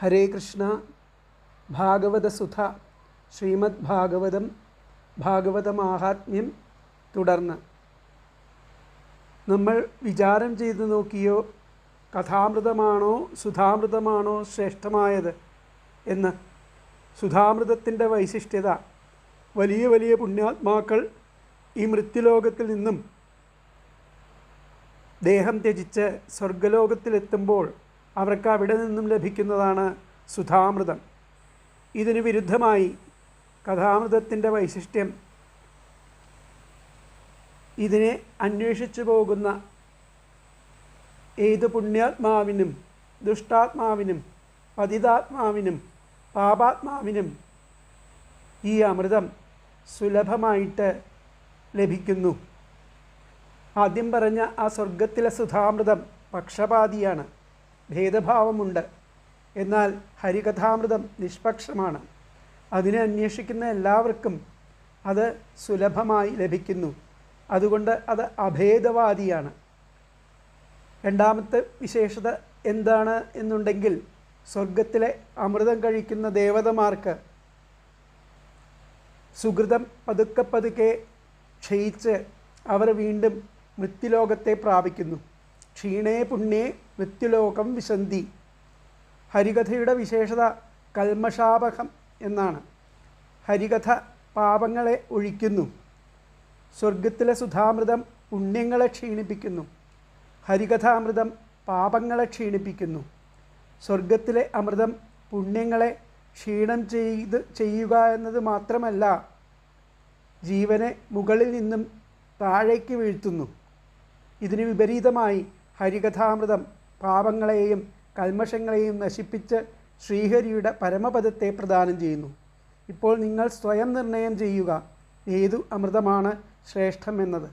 ഹരേ കൃഷ്ണ ഭാഗവതസുധ ശ്രീമദ് ഭാഗവതം ഭാഗവത മാഹാത്മ്യം തുടർന്ന്. നമ്മൾ വിചാരം ചെയ്തു നോക്കിയോ കഥാമൃതമാണോ സുധാമൃതമാണോ ശ്രേഷ്ഠമായത് എന്ന്. സുധാമൃതത്തിന്റെ വൈശിഷ്ട്യത വലിയ വലിയ പുണ്യാത്മാക്കൾ ഈ മൃത്യുലോകത്തിൽ നിന്നും. ദേഹം ത്യജിച്ച് സ്വർഗലോകത്തിലെത്തുമ്പോൾ അവർക്ക് അവിടെ നിന്നും ലഭിക്കുന്നതാണ് സുധാമൃതം. ഇതിന് വിരുദ്ധമായി കഥാമൃതത്തിന്റെ വൈശിഷ്ട്യം ഇതിനെ അന്വേഷിച്ചു പോകുന്ന ഏത് പുണ്യാത്മാവിനും ദുഷ്ടാത്മാവിനും പതിതാത്മാവിനും പാപാത്മാവിനും ഈ അമൃതം സുലഭമായിട്ട് ലഭിക്കുന്നു. ആദ്യം പറഞ്ഞ ആ സ്വർഗത്തിലെ സുധാമൃതം പക്ഷപാതിയാണ്. ഭേദഭാവമുണ്ട്. എന്നാൽ ഹരികഥാമൃതം നിഷ്പക്ഷമാണ്. അതിനെ അന്വേഷിക്കുന്ന എല്ലാവർക്കും അത് സുലഭമായി ലഭിക്കുന്നു. അതുകൊണ്ട് അത് അഭേദവാദിയാണ്. രണ്ടാമത്തെ വിശേഷത എന്താണ് എന്നുണ്ടെങ്കിൽ സ്വർഗത്തിലെ അമൃതം കഴിക്കുന്ന ദേവതമാർക്ക് സുഹൃതം പതുക്കെ പതുക്കെ ക്ഷയിച്ച് അവർ വീണ്ടും മൃത്യുലോകത്തെ പ്രാപിക്കുന്നു. ക്ഷീണേ പുണ്യേ മൃത്യുലോകം വിശന്തി. ഹരികഥയുടെ വിശേഷത കൽമഷാപകം എന്നാണ്. ഹരികഥ പാപങ്ങളെ ഒഴിക്കുന്നു. സ്വർഗത്തിലെ സുധാമൃതം പുണ്യങ്ങളെ ക്ഷീണിപ്പിക്കുന്നു. ഹരികഥാമൃതം പാപങ്ങളെ ക്ഷീണിപ്പിക്കുന്നു. സ്വർഗത്തിലെ അമൃതം പുണ്യങ്ങളെ ക്ഷീണം ചെയ്ത് ചെയ്യുക എന്നത് മാത്രമല്ല ജീവനെ മുകളിൽ നിന്നും താഴേക്ക് വീഴ്ത്തുന്നു. ഇതിന് വിപരീതമായി ഹരികഥാമൃതം പാപങ്ങളെയും കൽമഷങ്ങളെയും നശിപ്പിച്ച് ശ്രീഹരിയുടെ പരമപദത്തെ പ്രദാനം ചെയ്യുന്നു. ഇപ്പോൾ നിങ്ങൾ സ്വയം നിർണയം ചെയ്യുക. ഏതു അമൃതമാണ് ശ്രേഷ്ഠമെന്നത്?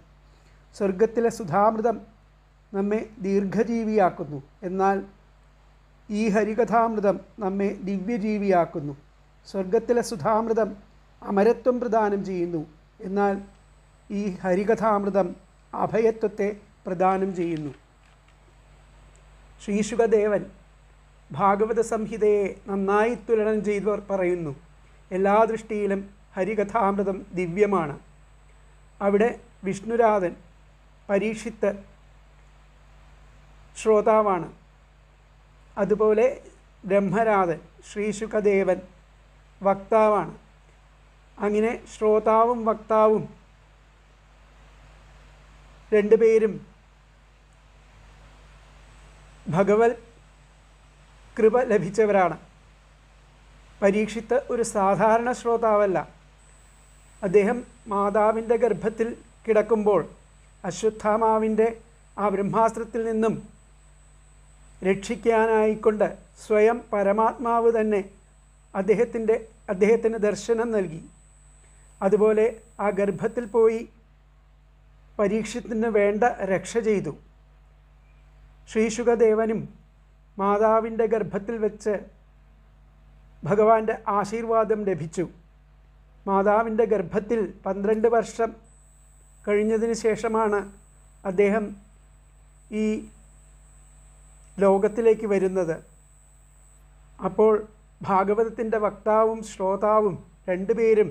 സ്വർഗത്തിലെ സുധാമൃതം നമ്മെ ദീർഘജീവിയാക്കുന്നു. എന്നാൽ ഈ ഹരികഥാമൃതം നമ്മെ ദിവ്യജീവിയാക്കുന്നു. സ്വർഗത്തിലെ സുധാമൃതം അമരത്വം പ്രദാനം ചെയ്യുന്നു. എന്നാൽ ഈ ഹരികഥാമൃതം അഭയത്വത്തെ പ്രദാനം ചെയ്യുന്നു. ശ്രീശുഖദേവൻ ഭാഗവത സംഹിതയെ നന്നായി തുലനം ചെയ്തവർ പറയുന്നു എല്ലാ ദൃഷ്ടിയിലും ഹരികഥാമൃതം ദിവ്യമാണ്. അവിടെ വിഷ്ണുരാധൻ പരീക്ഷിത്ത് ശ്രോതാവാണ്. അതുപോലെ ബ്രഹ്മരാധൻ ശ്രീശുഖദേവൻ വക്താവാണ്. അങ്ങനെ ശ്രോതാവും വക്താവും രണ്ടുപേരും ഭഗവത് കൃപ ലഭിച്ചവരാണ്. പരീക്ഷിത്ത് ഒരു സാധാരണ ശ്രോതാവല്ല. അദ്ദേഹം മാതാവിന്റെ ഗർഭത്തിൽ കിടക്കുമ്പോൾ അശ്വത്ഥാമാവിന്റെ ആ ബ്രഹ്മാസ്ത്രത്തിൽ നിന്നും രക്ഷിക്കാനായിക്കൊണ്ട് സ്വയം പരമാത്മാവ് തന്നെ അദ്ദേഹത്തിന്റെ അദ്ദേഹത്തിന് ദർശനം നൽകി. അതുപോലെ ആ ഗർഭത്തിൽ പോയി പരീക്ഷത്തിന് വേണ്ട രക്ഷ ചെയ്തു. ശ്രീശുഖദേവനും മാതാവിന്റെ ഗർഭത്തിൽ വെച്ച് ഭഗവാന്റെ ആശീർവാദം ലഭിച്ചു. മാതാവിന്റെ ഗർഭത്തിൽ പന്ത്രണ്ട് വർഷം കഴിഞ്ഞതിന് ശേഷമാണ് അദ്ദേഹം ഈ ലോകത്തിലേക്ക് വരുന്നത്. അപ്പോൾ ഭാഗവതത്തിന്റെ വക്താവും ശ്രോതാവും രണ്ടുപേരും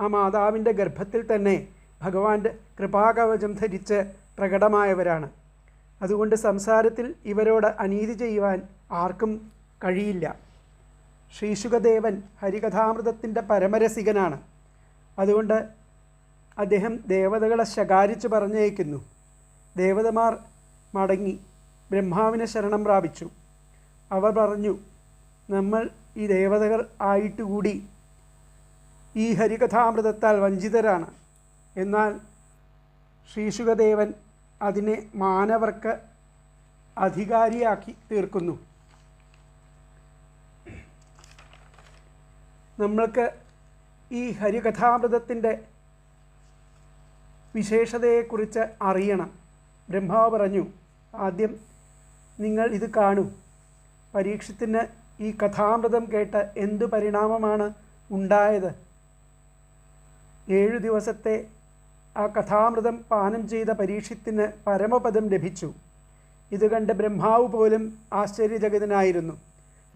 ആ മാതാവിന്റെ ഗർഭത്തിൽ തന്നെ ഭഗവാന്റെ കൃപാകവചം ധരിച്ച് പ്രകടമായവരാണ്. അതുകൊണ്ട് സംസാരത്തിൽ ഇവരോട് അനീതി ചെയ്യുവാൻ ആർക്കും കഴിയില്ല. ശ്രീശുഖദേവൻ ഹരികഥാമൃതത്തിന്റെ പരമരസികനാണ്. അതുകൊണ്ട് അദ്ദേഹം ദേവതകളെ ശകാരിച്ച് പറഞ്ഞയക്കുന്നു. ദേവതമാർ മടങ്ങി ബ്രഹ്മാവിനെ ശരണം പ്രാപിച്ചു. അവർ പറഞ്ഞു നമ്മൾ ഈ ദേവതകൾ ആയിട്ടുകൂടി ഈ ഹരികഥാമൃതത്താൽ വഞ്ചിതരാണ്. എന്നാൽ ശ്രീശുഖദേവൻ അതിനെ മാനവർക്ക് അധികാരിയാക്കി തീർക്കുന്നു. നമ്മൾക്ക് ഈ ഹരികഥാമൃതത്തിന്റെ വിശേഷതയെക്കുറിച്ച് അറിയണം. ബ്രഹ്മാവ് പറഞ്ഞു ആദ്യം നിങ്ങൾ ഇത് കാണൂ. പരീക്ഷത്തിന് ഈ കഥാമൃതം കേട്ട് എന്തു പരിണാമമാണ് ഉണ്ടായത്? ഏഴു ദിവസത്തെ ആ കഥാമൃതം പാനം ചെയ്ത പരീക്ഷത്തിന് പരമപദം ലഭിച്ചു. ഇത് കണ്ട് ബ്രഹ്മാവ് പോലും ആശ്ചര്യചകിതനായിരുന്നു.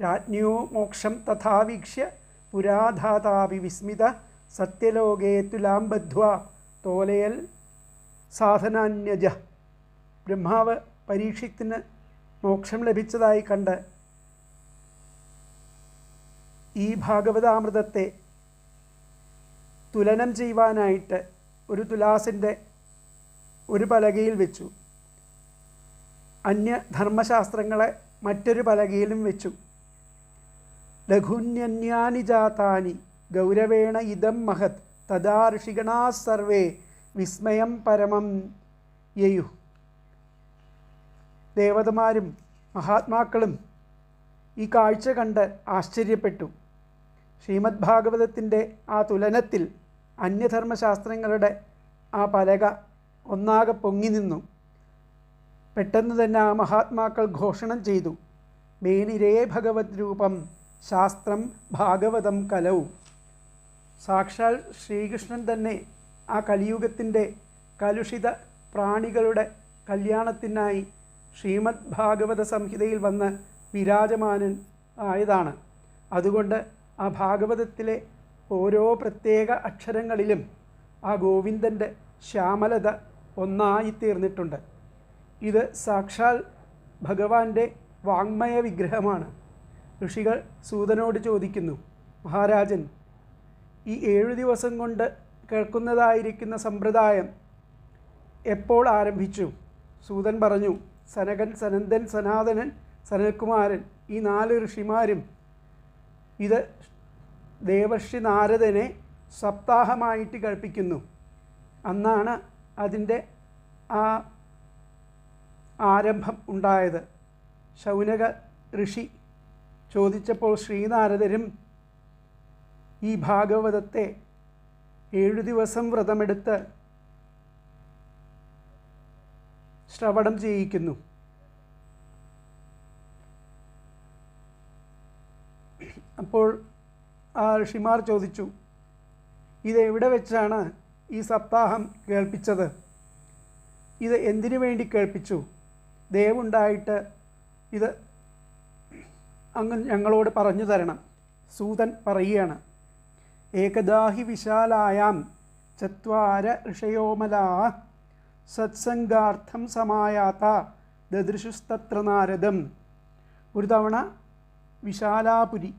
രാജ്ഞിയോ മോക്ഷം തഥാവീക്ഷ്യ പുരാധാതാവി വിസ്മിത സത്യലോകേ തുലാം തോലയൽ സാധനാന്യജ. ബ്രഹ്മാവ് പരീക്ഷത്തിന് മോക്ഷം ലഭിച്ചതായി കണ്ട് ഈ ഭാഗവതാമൃതത്തെ തുലനം ചെയ്യുവാനായിട്ട് ഒരു തുലാസിന്റെ ഒരു പലകയിൽ വെച്ചു. അന്യ ധർമ്മശാസ്ത്രങ്ങളെ മറ്റൊരു പലകയിലും വെച്ചു. ലഘുന്യന്യാനി ജാതാനി ഗൗരവേണ ഇതം മഹത് തഥാ ഋഷിഗണാ സർവേ വിസ്മയം പരമം യയു ദേവതമാരും മഹാത്മാക്കളും ഈ കാഴ്ച കണ്ട് ആശ്ചര്യപ്പെട്ടു. ശ്രീമദ് ഭാഗവതത്തിന്റെ ആ തുലനത്തിൽ അന്യധർമ്മശാസ്ത്രങ്ങളുടെ ആ പലക ഒന്നാകെ പൊങ്ങി നിന്നു. പെട്ടെന്ന് തന്നെ ആ മഹാത്മാക്കൾ ഘോഷണം ചെയ്തു. മേനിരേ ഭഗവത് രൂപം ശാസ്ത്രം ഭാഗവതം കലവും സാക്ഷാൽ ശ്രീകൃഷ്ണൻ തന്നെ ആ കലിയുഗത്തിന്റെ കലുഷിത പ്രാണികളുടെ കല്യാണത്തിനായി ശ്രീമദ് ഭാഗവത സംഹിതയിൽ വന്ന് വിരാജമാനൻ ആയതാണ്. അതുകൊണ്ട് ആ ഭാഗവതത്തിലെ ഓരോ പ്രത്യേക അക്ഷരങ്ങളിലും ആ ഗോവിന്ദന്റെ ശ്യാമലത ഒന്നായി തീർന്നിട്ടുണ്ട്. ഇത് സാക്ഷാൽ ഭഗവാന്റെ വാങ്മയ വിഗ്രഹമാണ്. ഋഷികൾ സൂതനോട് ചോദിക്കുന്നു മഹാരാജൻ ഈ ഏഴു ദിവസം കൊണ്ട് കേൾക്കുന്നതായിരിക്കുന്ന സമ്പ്രദായം എപ്പോൾ ആരംഭിച്ചു? സൂതൻ പറഞ്ഞു സനകൻ സനന്ദൻ സനാതനൻ സനൽകുമാരൻ ഈ നാല് ഋഷിമാരും ഇത് ദേവർഷി നാരദനെ സപ്താഹമായിട്ട് കഴിപ്പിക്കുന്നു അന്നാണ് അതിന്റെ ആ ആരംഭം ഉണ്ടായത്. ശൗനക ഋഷി ചോദിച്ചപ്പോൾ ശ്രീനാരദരും ഈ ഭാഗവതത്തെ ഏഴു ദിവസം വ്രതമെടുത്ത് ശ്രവണം ചെയ്യിക്കുന്നു. അപ്പോൾ ഋഷിമാർ ചോദിച്ചു ഇത് എവിടെ വെച്ചാണ് ഈ സപ്താഹം കേൾപ്പിച്ചത്? ഇത് എന്തിനു വേണ്ടി കേൾപ്പിച്ചു? ദേവുണ്ടായിട്ട് ഇത് അങ്ങ് ഞങ്ങളോട് പറഞ്ഞു തരണം. സൂതൻ പറയുകയാണ് ഏകദാഹി വിശാലായാം ചത്വാര ഋഷയോമലാ സത്സംഗാർത്ഥം സമായാത ദദൃശുസ്തത്ര നാരദം. ഒരു തവണ വിശാലാപുരി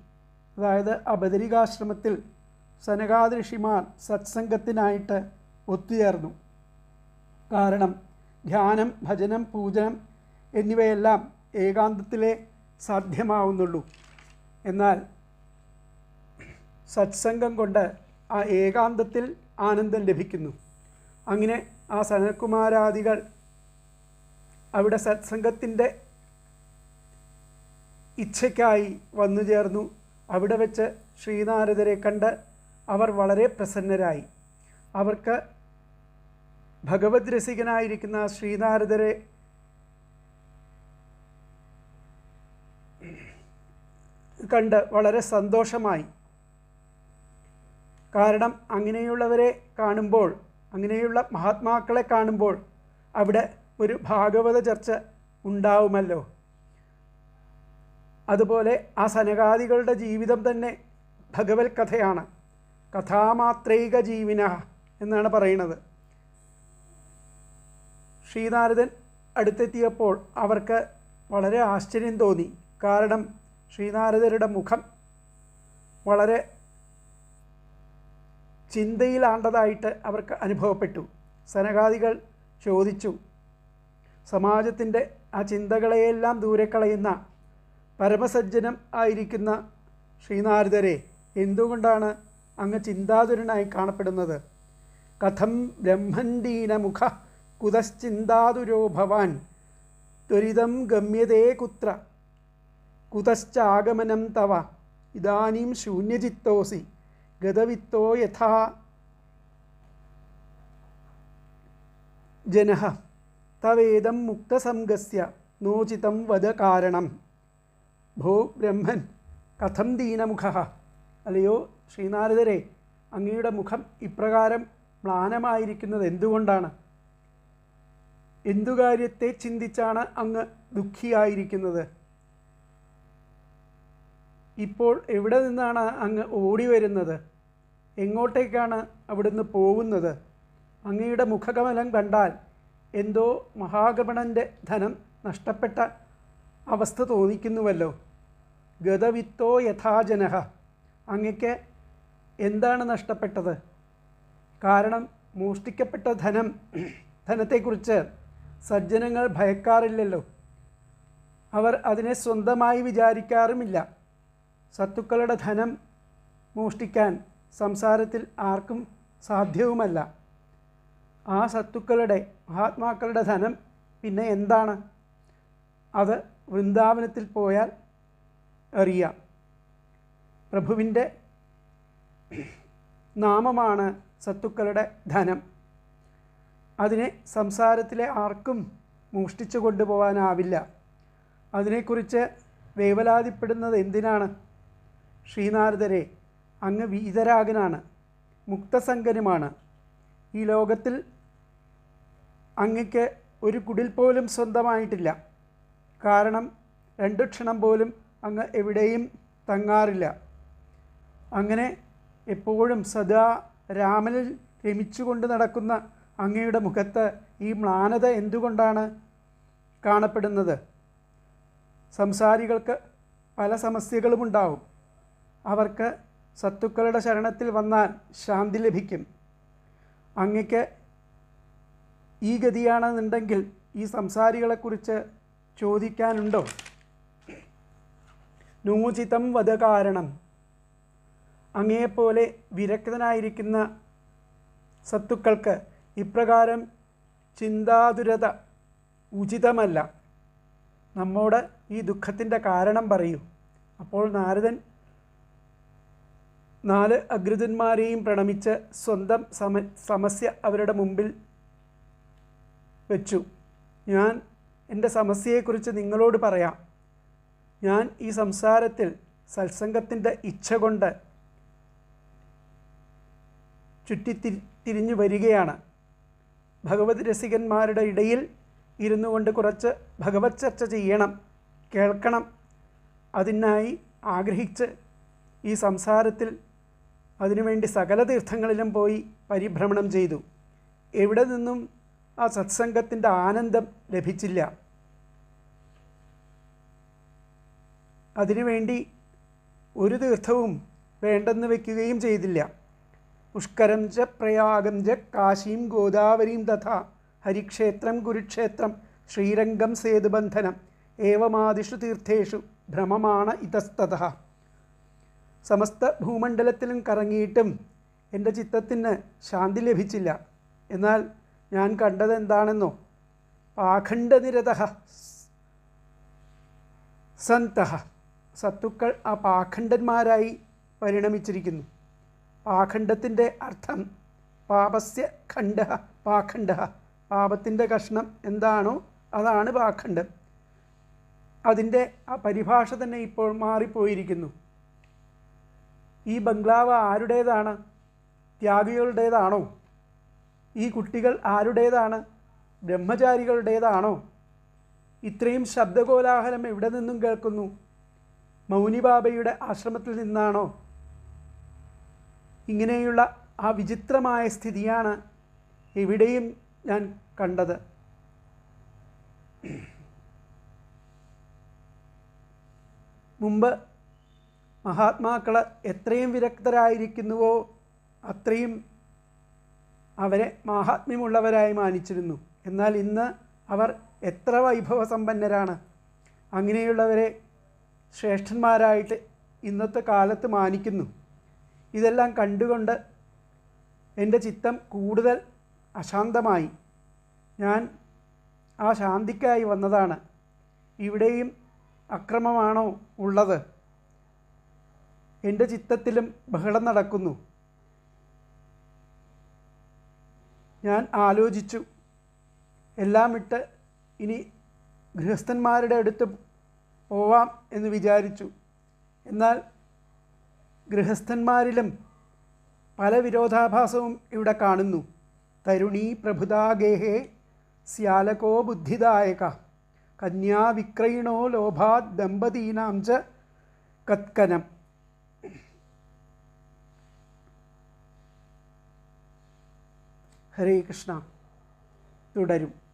അതായത് അബദരികാശ്രമത്തിൽ സനകാദ ഋഷിമാർ സത്സംഗത്തിനായിട്ട് ഒത്തുചേർന്നു. കാരണം ധ്യാനം ഭജനം പൂജനം എന്നിവയെല്ലാം ഏകാന്തത്തിലേ സാധ്യമാവുന്നുള്ളൂ. എന്നാൽ സത്സംഗം കൊണ്ട് ആ ഏകാന്തത്തിൽ ആനന്ദം ലഭിക്കുന്നു. അങ്ങനെ ആ സനകുമാരാദികൾ അവിടെ സത്സംഗത്തിന്റെ ഇച്ഛയ്ക്കായി വന്നു ചേർന്നു അവിടെ വെച്ച് ശ്രീനാരദരെ കണ്ട് അവർ വളരെ പ്രസന്നരായി. അവർക്ക് ഭഗവത് രസികനായിരിക്കുന്ന ശ്രീനാരദരെ കണ്ട് വളരെ സന്തോഷമായി. കാരണം അങ്ങനെയുള്ളവരെ കാണുമ്പോൾ അങ്ങനെയുള്ള മഹാത്മാക്കളെ കാണുമ്പോൾ അവിടെ ഒരു ഭാഗവത ചർച്ച ഉണ്ടാവുമല്ലോ. അതുപോലെ ആ സനകാദികളുടെ ജീവിതം തന്നെ ഭഗവത് കഥയാണ്. കഥാമാത്രൈക ജീവിന എന്നാണ് പറയുന്നത്. ശ്രീനാരദൻ അടുത്തെത്തിയപ്പോൾ അവർക്ക് വളരെ ആശ്ചര്യം തോന്നി. കാരണം ശ്രീനാരദരുടെ മുഖം വളരെ ചിന്തയിലാണ്ടതായിട്ട് അവർക്ക് അനുഭവപ്പെട്ടു. സനകാദികൾ ചോദിച്ചു സമാജത്തിന്റെ ആ ചിന്തകളെയെല്ലാം ദൂരെ കളയുന്ന പരമസജ്ജനം ആയിരിക്കുന്ന ശ്രീനാരദരെ എന്തുകൊണ്ടാണ് അങ്ങ് ചിന്താതുരനായി കാണപ്പെടുന്നത്? കഥം ബ്രഹ്മണ്ടീനമുഖ കുതശ്ചിന്താതുരോ ഭവാൻ ത്വരിതം ഗമ്യതേ കുത്ര. കുതശ്ചാഗമനം തവ ഇതാനീം ശൂന്യചിത്തോസി ഗതവിത്തോ യഥാ. ജന തവേദം മുക്തസംഗസ്യ നോചിതം വദ കാരണം ഭോ ബ്രഹ്മൻ കഥം ദീനമുഖ അല്ലയോ ശ്രീനാരദരെ അങ്ങയുടെ മുഖം ഇപ്രകാരം മ്ലാനമായിരിക്കുന്നത് എന്തുകൊണ്ടാണ് എന്തു കാര്യത്തെ ചിന്തിച്ചാണ് അങ്ങ് ദുഃഖിയായിരിക്കുന്നത്? ഇപ്പോൾ എവിടെ നിന്നാണ് അങ്ങ് ഓടി വരുന്നത് എങ്ങോട്ടേക്കാണ് അവിടുന്ന് പോകുന്നത്? അങ്ങയുടെ മുഖകമലം കണ്ടാൽ എന്തോ മഹാഗമണന്റെ ധനം നഷ്ടപ്പെട്ട അവസ്ഥ തോന്നിക്കുന്നുവല്ലോ. ഗതവിത്തോ യഥാജനഹ. അങ്ങക്ക് എന്താണ് നഷ്ടപ്പെട്ടത്? കാരണം മോഷ്ടിക്കപ്പെട്ട ധനം ധനത്തെക്കുറിച്ച് സജ്ജനങ്ങൾ ഭയക്കാറില്ലല്ലോ. അവർ അതിനെ സ്വന്തമായി വിചാരിക്കാറുമില്ല. സത്തുക്കളുടെ ധനം മോഷ്ടിക്കാൻ സംസാരത്തിൽ ആർക്കും സാധ്യവുമല്ല. ആ സത്തുക്കളുടെ മഹാത്മാക്കളുടെ ധനം പിന്നെ എന്താണ്? അത് വൃന്ദാവനത്തിൽ പോയാൽ അറിയാം. പ്രഭുവിന്റെ നാമമാണ് സത്തുക്കളുടെ ധനം. അതിനെ സംസാരത്തിലെ ആർക്കും മോഷ്ടിച്ചു കൊണ്ടുപോകാനാവില്ല അതിനെക്കുറിച്ച് വേവലാതിപ്പെടുന്നത് എന്തിനാണ്? ശ്രീനാരദരെ അങ്ങ് വീതരാഗനാണ് മുക്തസംഗനുമാണ്. ഈ ലോകത്തിൽ അങ്ങക്ക് ഒരു കുടിൽ പോലും സ്വന്തമായിട്ടില്ല. കാരണം രണ്ട് ക്ഷണം പോലും അങ്ങ് എവിടെയും തങ്ങാറില്ല. അങ്ങനെ എപ്പോഴും സദാ രാമനിൽ രമിച്ചുകൊണ്ട് നടക്കുന്ന അങ്ങയുടെ മുഖത്ത് ഈ മ്ലാനത എന്തുകൊണ്ടാണ് കാണപ്പെടുന്നത്? സംസാരികൾക്ക് പല സമസ്യകളുമുണ്ടാവും. അവർക്ക് സത്തുക്കളുടെ ശരണത്തിൽ വന്നാൽ ശാന്തി ലഭിക്കും. അങ്ങയ്ക്ക് ഈ ഗതിയാണെന്നുണ്ടെങ്കിൽ ഈ സംസാരികളെക്കുറിച്ച് ചോദിക്കാനുണ്ടോ? നൂചിതം വധ കാരണം. അങ്ങേപ്പോലെ വിരക്തനായിരിക്കുന്ന സത്തുക്കൾക്ക് ഇപ്രകാരം ചിന്താതുരത ഉചിതമല്ല. നമ്മോട് ഈ ദുഃഖത്തിന്റെ കാരണം പറയൂ. അപ്പോൾ നാരദൻ നാല് അഗ്രതന്മാരെയും പ്രണമിച്ച് സ്വന്തം സമ സമസ്യ അവരുടെ മുമ്പിൽ വെച്ചു. ഞാൻ എന്റെ സമസ്യയെക്കുറിച്ച് നിങ്ങളോട് പറയാം. ഞാൻ ഈ സംസാരത്തിൽ സത്സംഗത്തിന്റെ ഇച്ഛ കൊണ്ട് ചുറ്റിത്തിരി തിരിഞ്ഞു വരികയാണ്. ഭഗവത് രസികന്മാരുടെ ഇടയിൽ ഇരുന്നു കൊണ്ട് കുറച്ച് ഭഗവത് ചർച്ച ചെയ്യണം കേൾക്കണം. അതിനായി ആഗ്രഹിച്ച് ഈ സംസാരത്തിൽ അതിനുവേണ്ടി സകല തീർത്ഥങ്ങളിലും പോയി പരിഭ്രമണം ചെയ്തു. എവിടെ നിന്നും ആ സത്സംഗത്തിന്റെ ആനന്ദം ലഭിച്ചില്ല. അതിനുവേണ്ടി ഒരു തീർത്ഥവും വേണ്ടെന്ന് വയ്ക്കുകയും ചെയ്തില്ല. പുഷ്കരം ച പ്രയാഗം ച കാശിയും ഗോദാവരിയും തഥാ ഹരിക്ഷേത്രം കുരുക്ഷേത്രം ശ്രീരംഗം സേതുബന്ധനം ഏവമാദിഷു തീർത്ഥേഷു ഭ്രമമാണ് ഇതസ്തത സമസ്ത ഭൂമണ്ഡലത്തിലും കറങ്ങിയിട്ടും എന്റെ ചിത്തത്തിന് ശാന്തി ലഭിച്ചില്ല. എന്നാൽ ഞാൻ കണ്ടത് എന്താണെന്നോ പാഖണ്ഡനിരത സന്തഃ. സത്തുക്കൾ ആ പാഖണ്ഡന്മാരായി പരിണമിച്ചിരിക്കുന്നു. പാഖണ്ഡത്തിന്റെ അർത്ഥം പാപസ്യ ഖണ്ഡ പാഖണ്ഡ പാപത്തിന്റെ കഷ്ണം എന്താണോ അതാണ് പാഖണ്ഡം. അതിന്റെ ആ പരിഭാഷ തന്നെ ഇപ്പോൾ മാറിപ്പോയിരിക്കുന്നു. ഈ ബംഗ്ലാവ് ആരുടേതാണ്? ത്യാഗികളുടേതാണോ? ഈ കുട്ടികൾ ആരുടേതാണ്? ബ്രഹ്മചാരികളുടേതാണോ? ഇത്രയും ശബ്ദകോലാഹലം എവിടെ നിന്നും കേൾക്കുന്നു? മൗനിബാബയുടെ ആശ്രമത്തിൽ നിന്നാണോ? ഇങ്ങനെയുള്ള ആ വിചിത്രമായ സ്ഥിതിയാണ് എവിടെയും ഞാൻ കണ്ടത്. മുമ്പ് മഹാത്മാക്കൾ എത്രയും വിരക്തരായിരിക്കുന്നുവോ അത്രയും അവരെ മാഹാത്മ്യമുള്ളവരായി മാനിച്ചിരുന്നു. എന്നാൽ ഇന്ന് അവർ എത്ര വൈഭവസമ്പന്നരാണ്. അങ്ങനെയുള്ളവരെ ശ്രേഷ്ഠന്മാരായിട്ട് ഇന്നത്തെ കാലത്ത് മാനിക്കുന്നു. ഇതെല്ലാം കണ്ടുകൊണ്ട് എന്റെ ചിത്തം കൂടുതൽ അശാന്തമായി. ഞാൻ ആ ശാന്തിക്കായി വന്നതാണ്. ഇവിടെയും അക്രമമാണോ ഉള്ളത്? എന്റെ ചിത്തത്തിലും ബഹളം നടക്കുന്നു. ഞാൻ ആലോചിച്ചു. എല്ലാം ഇട്ട് ഇനി ഗൃഹസ്ഥന്മാരുടെ അടുത്ത് പോവാം എന്ന് വിചാരിച്ചു. എന്നാൽ ഗൃഹസ്ഥന്മാരിലും പല വിരോധാഭാസവും ഇവിടെ കാണുന്നു. തരുണീ പ്രഭുതാഗേഹേ സ്യാലകോ ബുദ്ധിദായക കന്യാവിക്രയിണോ ലോഭാത് ദമ്പതീനാം ച കത്കനം. ഹരേ കൃഷ്ണ. തുടരും.